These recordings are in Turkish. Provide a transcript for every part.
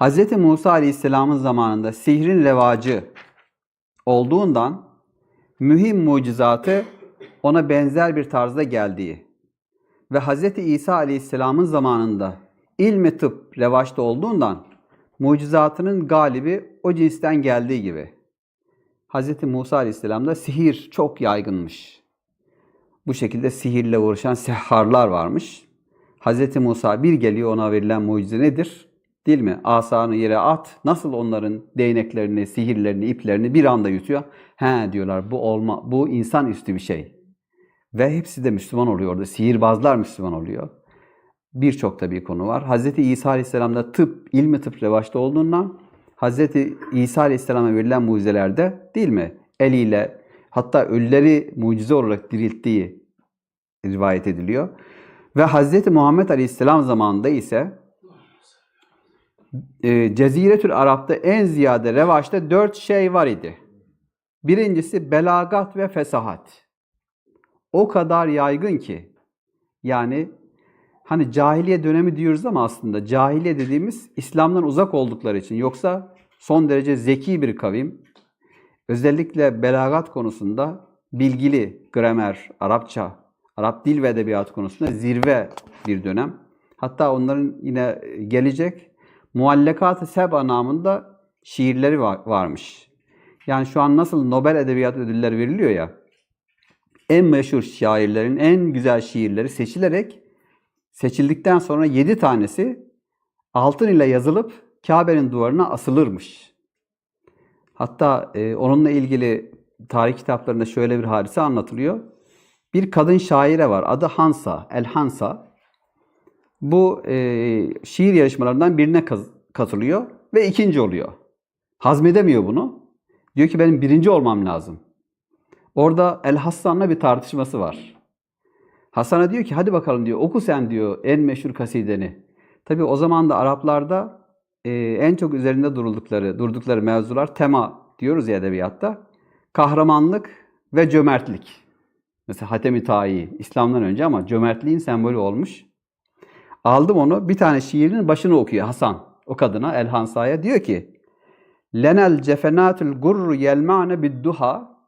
Hz. Musa Aleyhisselam'ın zamanında sihrin revacı olduğundan mühim mucizatı ona benzer bir tarzda geldiği ve Hz. İsa Aleyhisselam'ın zamanında ilmi tıp revaçta olduğundan mucizatının galibi o cinsten geldiği gibi. Hz. Musa Aleyhisselam'da sihir çok yaygınmış. Bu şekilde sihirle uğraşan sehharlar varmış. Hz. Musa bir geliyor ona verilen mucize nedir? Değil mi? Asanı yere at. Nasıl onların değneklerini, sihirlerini, iplerini bir anda yutuyor? He diyorlar bu olma, bu insan üstü bir şey. Ve hepsi de Müslüman oluyor orada. Sihirbazlar Müslüman oluyor. Birçok tabii konu var. Hz. İsa Aleyhisselam'da tıp, ilmi tıp revaçta olduğundan Hz. İsa Aleyhisselam'a verilen mucizelerde değil mi? Eliyle hatta ölüleri mucize olarak dirilttiği rivayet ediliyor. Ve Hz. Muhammed Aleyhisselam zamanında ise e, Ceziretül Arap'ta en ziyade revaçta dört şey var idi. Birincisi belagat ve fesahat. O kadar yaygın ki yani hani cahiliye dönemi diyoruz ama aslında cahiliye dediğimiz İslam'dan uzak oldukları için yoksa son derece zeki bir kavim. Özellikle belagat konusunda bilgili, gramer, Arapça, Arap dil ve edebiyat konusunda zirve bir dönem. Hatta onların yine gelecek Muallakat-ı Seba namında şiirleri var, varmış. Yani şu an nasıl Nobel Edebiyat Ödülleri veriliyor ya, en meşhur şairlerin en güzel şiirleri seçilerek seçildikten sonra yedi tanesi altın ile yazılıp Kabe'nin duvarına asılırmış. Hatta e, onunla ilgili tarih kitaplarında şöyle bir hadise anlatılıyor. Bir kadın şaire var. Adı Hansa, El Hansa. Bu e, şiir yarışmalarından birine katılıyor ve ikinci oluyor. Hazmedemiyor bunu. Diyor ki benim birinci olmam lazım. Orada El Hassan'la bir tartışması var. Hasan'a diyor ki hadi bakalım diyor oku sen diyor en meşhur kasideni. Tabi o zaman da Araplarda e, en çok üzerinde duruldukları, durdukları mevzular tema diyoruz ya edebiyatta. Kahramanlık ve cömertlik. Mesela Hatem-i Tayi İslam'dan önce ama cömertliğin sembolü olmuş. Aldım onu bir tane şiirinin başını okuyor Hasan o kadına El Hansa'ya diyor ki Lenel cefenatul gurru yelmane bidduha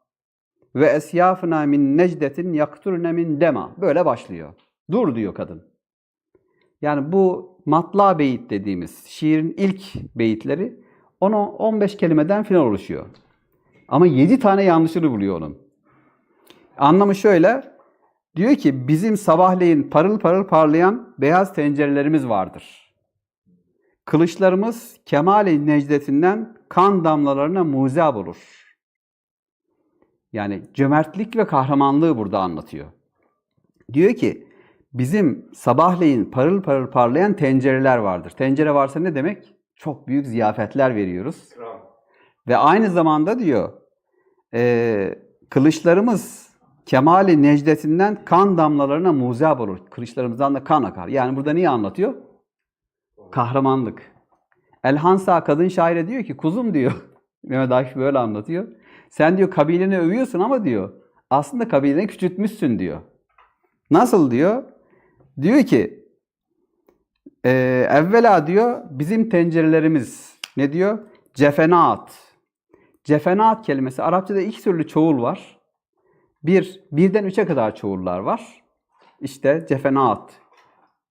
ve esyafına min necdetin yakturne min dema. Böyle başlıyor. Dur diyor kadın. Yani bu matla beyit dediğimiz şiirin ilk beyitleri 10-15 kelimeden filan oluşuyor. Ama 7 tane yanlışını buluyor onun. Anlamı şöyle. Diyor ki bizim sabahleyin parıl parıl parlayan beyaz tencerelerimiz vardır. Kılıçlarımız kemal-i necdetinden kan damlalarına muzab olur. Yani cömertlik ve kahramanlığı burada anlatıyor. Diyor ki bizim sabahleyin parıl parıl parlayan tencereler vardır. Tencere varsa ne demek? Çok büyük ziyafetler veriyoruz. Ve aynı zamanda diyor e, kılıçlarımız kemali necdetinden kan damlalarına muzab olur. Kılıçlarımızdan da kan akar. Yani burada niye anlatıyor? Kahramanlık. Elhansa kadın şaire diyor ki kuzum diyor. Mehmet Akif böyle anlatıyor. Sen diyor kabileni övüyorsun ama diyor aslında kabileni küçültmüşsün diyor. Nasıl diyor? Diyor ki e, evvela diyor bizim tencerelerimiz ne diyor? Cefenaat. Cefenaat kelimesi Arapçada iki türlü çoğul var. Bir, birden üçe kadar çoğullar var. İşte cefenaat,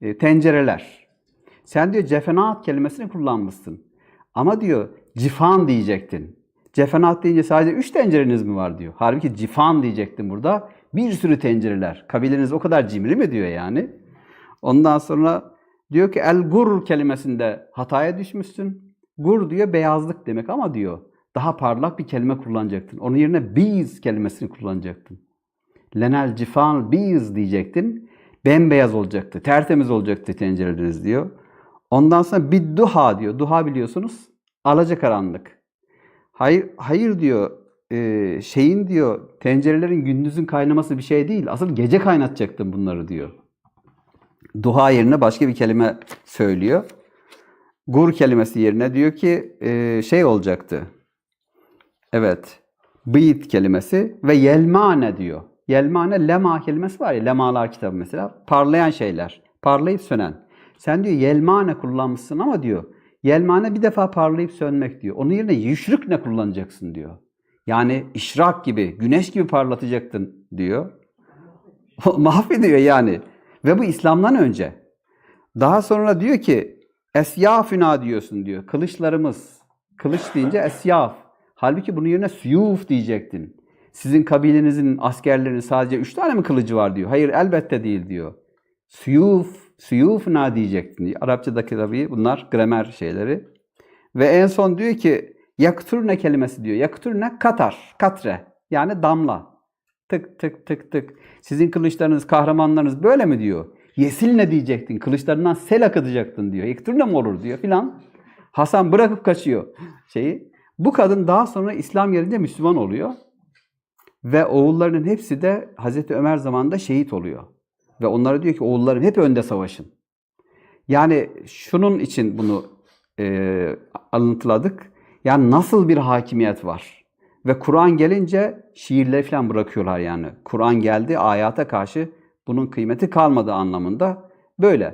e, tencereler. Sen diyor cefenaat kelimesini kullanmışsın. Ama diyor cifan diyecektin. Cefenat deyince sadece üç tencereniz mi var diyor. Halbuki cifan diyecektim burada. Bir sürü tencereler. Kabileniz o kadar cimri mi diyor yani. Ondan sonra diyor ki el gur kelimesinde hataya düşmüşsün. Gur diyor beyazlık demek ama diyor daha parlak bir kelime kullanacaktın. Onun yerine biz kelimesini kullanacaktın. Lenel cifan biz diyecektin. Bembeyaz olacaktı. Tertemiz olacaktı tencereleriniz diyor. Ondan sonra bir duha diyor. Duha biliyorsunuz. Alacakaranlık. Hayır, hayır diyor e, şeyin diyor tencerelerin gündüzün kaynaması bir şey değil. Asıl gece kaynatacaktın bunları diyor. Duha yerine başka bir kelime söylüyor. Gur kelimesi yerine diyor ki e, şey olacaktı. Evet. Bıyit kelimesi ve yelmane diyor. Yelmane lema kelimesi var ya lemalar kitabı mesela. Parlayan şeyler. Parlayıp sönen. Sen diyor yelmane kullanmışsın ama diyor Yelmane bir defa parlayıp sönmek diyor. Onun yerine yüşrük ne kullanacaksın diyor. Yani işrak gibi, güneş gibi parlatacaktın diyor. Mahvediyor yani. Ve bu İslam'dan önce. Daha sonra diyor ki esyafına diyorsun diyor. Kılıçlarımız. Kılıç deyince esyaf. Halbuki bunun yerine suyuf diyecektin. Sizin kabilenizin askerlerinin sadece üç tane mi kılıcı var diyor. Hayır elbette değil diyor. Suyuf, suyufna diyecektin diyor. Arapçadaki tabii bunlar gramer şeyleri. Ve en son diyor ki yakturne kelimesi diyor. Yakturne katar, katre yani damla. Tık tık tık tık. Sizin kılıçlarınız, kahramanlarınız böyle mi diyor. Yesil ne diyecektin? Kılıçlarından sel akıtacaktın diyor. Yakturne mi olur diyor filan. Hasan bırakıp kaçıyor şeyi. Bu kadın daha sonra İslam gelince Müslüman oluyor. Ve oğullarının hepsi de Hazreti Ömer zamanında şehit oluyor. Ve onlara diyor ki oğullarım hep önde savaşın. Yani şunun için bunu e, alıntıladık. Yani nasıl bir hakimiyet var? Ve Kur'an gelince şiirleri falan bırakıyorlar yani. Kur'an geldi ayata karşı bunun kıymeti kalmadı anlamında. Böyle.